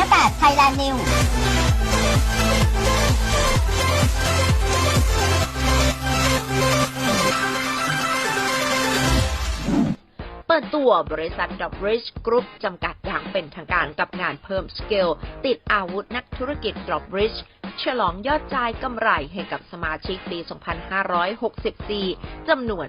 นแปดไทยแลนด์นิวเปิดตัวบริษัท d o b r i d g e Group จำกัดอย่างเป็นทางการกับงานเพิ่มสเกล ติดอาวุธนักธุรกิจ d o b r i d g e ฉลองยอดจ่ายกำไรให้กับสมาชิกปี 2564 จำนวน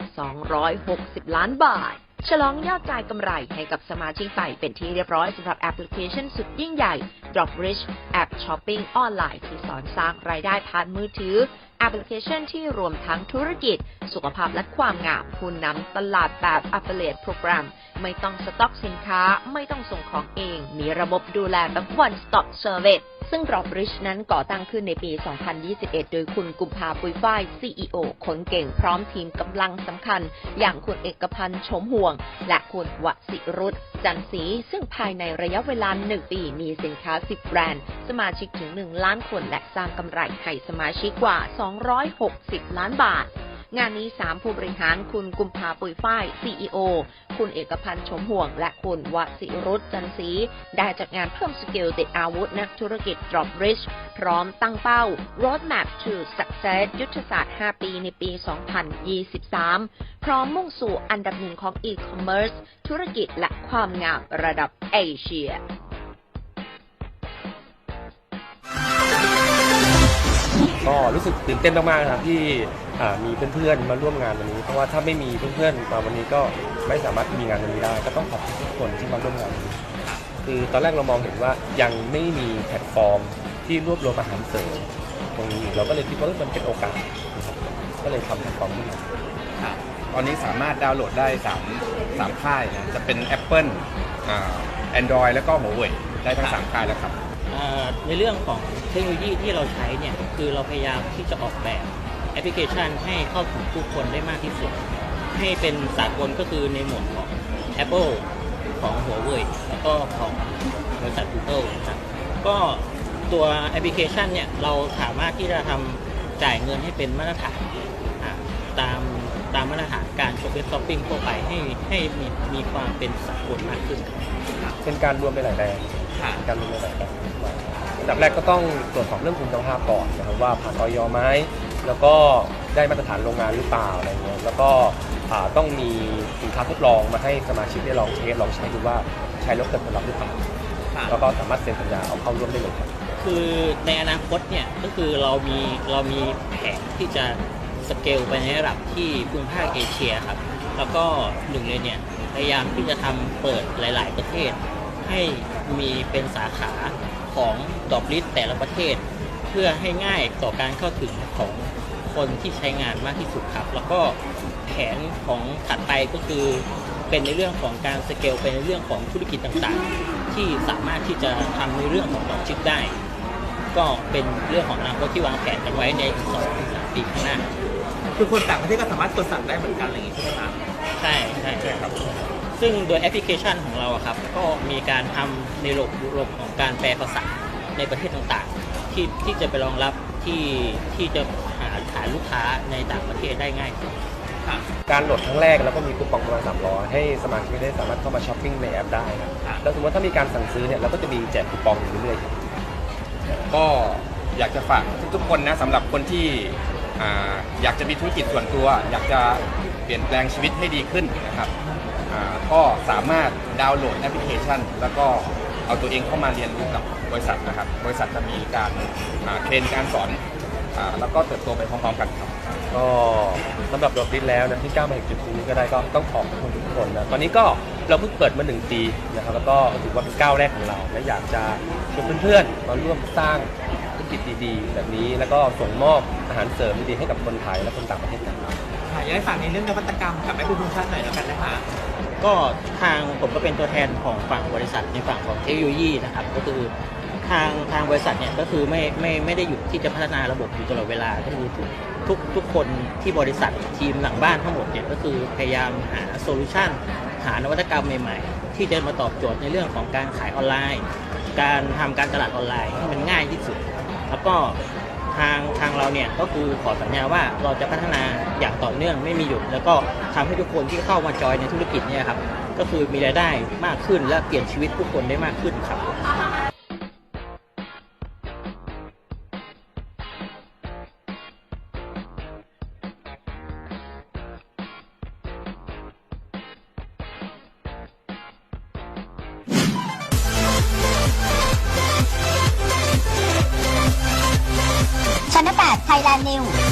260 ล้านบาท ฉลองยอดจ่ายกำไรให้กับสมาชิกไปเป็นที่เรียบร้อยสำหรับแอปพลิเคชันสุดยิ่งใหญ่ Dropbridge แอปช้อปปิ้งออนไลน์ที่สอนสร้างรายได้ผ่านมือถือแอปพลิเคชันที่รวมทั้งธุรกิจ สุขภาพและความงามผู้นำตลาดแบบ Affiliate Program ไม่ต้องสต็อกสินค้า ไม่ต้องส่งของเอง มีระบบดูแลแบบ One Stop Service ซึ่ง Dropbridge นั้นก่อตั้งขึ้นในปี 2021 โดยคุณกุมภาปุยฝ้าย CEO คนเก่งพร้อมทีมกำลังสำคัญ อย่างคุณเอกพันธ์ชมห่วง และคุณวสิรุธจันทร์ศรีซึ่งภายในระยะเวลา 1 ปีมีสินค้า 10 แบรนด์ สมาชิกถึง 1 ล้านคน และสร้างกำไรให้สมาชิกกว่า 260 ล้านบาท งานนี้ 3 ผู้บริหารคุณกุมภาปุยฝ้าย CEO คุณเอกพันธ์ชมห่วง และคุณวสิรุธจันทร์ศรีได้จัดงานเพิ่มสกิลติดอาวุธนักธุรกิจ Dropbridge พร้อมตั้งเป้า Roadmap to Success ยุทธศาสตร์ 5 ปีในปี 2023 พร้อมมุ่งสู่อันดับหนึ่งของ e-commerce ธุรกิจและความงามระดับเอเชีย ก็รู้สึกตื่นเต้นมากๆนะครับที่อ่ามีเพื่อนๆมาร่วมงานวันนี้ เพราะว่าถ้าไม่มีเพื่อนๆมาวันนี้ก็ไม่สามารถมีงานวันนี้ได้ ก็ต้องขอบคุณทุกคนที่มาร่วมงานวันนี้คือตอนแรกเรามองเห็นว่ายังไม่มีแพลตฟอร์มที่รวบรวมอาหารเสริมตรงนี้อยู่เราก็เลยคิดว่าเอ้ยมันเป็นโอกาสนะครับก็เลยทำแพลตฟอร์มขึ้นมาตอนนี้สามารถดาวน์โหลดได้3 3ค่ายนะจะเป็น Apple อ่า Android แล้วก็ Huawei ได้ทั้ง3ค่ายแล้วครับ ในเรื่องของเทคโนโลยีที่เราใช้เนี่ยคือเราพยายามที่จะออกแบบแอปพลิเคชันให้เข้าถึงผู้คนได้มากที่สุด ให้เป็นสากลก็คือในหมวดของ Apple ของ Huawei แล้วก็ของบริษัท Google นะครับก็ตัวแอปพลิเคชันเนี่ยเราสามารถที่จะทำจ่ายเงินให้เป็นมาตรฐานตามตามมาตรฐานการช้อปปิ้งช้อปปิ้งทั่วไปให้ให้มีมีความเป็นสากลมากขึ้นครับเป็นการรวมไปหลายแบรนด์ ค่ะเป็นการรวมไปหลายแบรนด์อันดับแรกก็ต้องตรวจสอบเรื่องคุณภาพก่อนนะครับว่าผ่านออยไหมแล้วก็ได้มาตรฐานโรงงานหรือเปล่าอะไรเงี้ยแล้วก็อ่าต้องมีสินค้าทดลองมาให้สมาชิกได้ลองเทสลองใช้ดูว่าใช้แล้วเกิดผลลัพธ์หรือเปล่าค่ะ แล้วก็สามารถเซ็นสัญญาเอาเข้าร่วมได้เลยครับ คือในอนาคตเนี่ยก็คือเรามีเรามีแผนที่จะสเกลไปในระดับที่ภูมิภาคเอเชียครับ แล้วก็หนึ่งเลยเนี่ยพยายามที่จะทำเปิดหลาย ๆ ประเทศ ให้มีเป็นสาขาของดอกลิสแต่ละประเทศ เพื่อให้ง่ายต่อการเข้าถึงของคนที่ใช้งานมากที่สุดครับ แล้วก็แผนของถัดไปก็คือเป็นในเรื่องของการสเกลเป็นในเรื่องของธุรกิจต่างๆ ที่สามารถที่จะทำในเรื่องของดอกชิปได้ ก็เป็นเรื่องของอนาคตที่วางแผนกันไว้ใน2อสปีข้างหน้า คือคนต่างประเทศก็สามารถกดสั่งได้เหมือนกันอะไรอย่างงี้ใช่ไหมครับใช่ใช่ใช่ครับ ซึ่งโดยแอปพลิเคชันของเราอะครับก็มีการทำในระบบระบบของการแปลภาษาในประเทศต่างๆ ที่ที่จะไปรองรับที่ที่จะหาฐานลูกค้าในต่างประเทศได้ง่ายขึ้นการโหลดครั้งแรกแล้วก็มีคูปองประมาณ300ให้สมาชิกได้สามารถเข้ามาช้อปปิ้งในแอปได้ครับครับ แล้วสมมติถ้ามีการสั่งซื้อเนี่ยเราก็จะมีแจกคูปองอยู่เรื่อยๆครับก็อยากจะฝากทุกๆคนนะสำหรับคนที่อ่าอยากจะมีธุรกิจส่วนตัว อยากจะเปลี่ยนแปลงชีวิตให้ดีขึ้นนะครับ อ่าก็สามารถดาวน์โหลดแอปพลิเคชัน แล้วก็เอาตัวเองเข้ามาเรียนรู้กับบริษัทนะครับ บริษัทจะมีการอ่าเทรนการสอนอาแล้วก็เติบโตไปพร้อมๆกันครับ ก็สำหรับดอกดิสแล้วนะที่ก้าวมาถึงจุดนี้ก็ได้ก็ต้องขอบคุณทุกคนนะตอนนี้ก็เราเพิ่งเปิดมาหนึ่งปีนะครับแล้วก็ถือว่าเป็นก้าวแรกของเรา และอยากจะชวนเพื่อนๆมาร่วมสร้าง จดีๆ แบบนี้แล้วก็ส่งมอบอาหารเสริมดีๆให้กับคนไทยและคนต่างประเทศกันค่ะอยากให้ฝากในเรื่องนวัตกรรมกับแอปพลิเคชันหน่อยแล้วกันนะคะก็ทางผมก็เป็นตัวแทนของฝั่งบริษัทในฝั่งของเทคโนโลยีนะครับก็คือทางทางบริษัทเนี่ยก็คือไม่ไม่ไม่ได้หยุดที่จะพัฒนาระบบอยู่ตลอดเวลาก็คือทุกทุกทุกคนที่บริษัททีมหลังบ้านทั้งหมดเนี่ยก็คือพยายามหาโซลูชันหานวัตกรรมใหม่ๆ ที่จะมาตอบโจทย์ในเรื่องของการขายออนไลน์ การทำการตลาดออนไลน์ให้มันง่ายที่สุด แล้วก็ทางทางเราเนี่ยก็คือขอสัญญาว่าเราจะพัฒนาอย่างต่อเนื่องไม่มีหยุด แล้วก็ทำให้ทุกคนที่เข้ามาจอยในธุรกิจเนี่ยครับก็คือมีรายได้มากขึ้นและเปลี่ยนชีวิตผู้คนได้มากขึ้นครับ Thailand News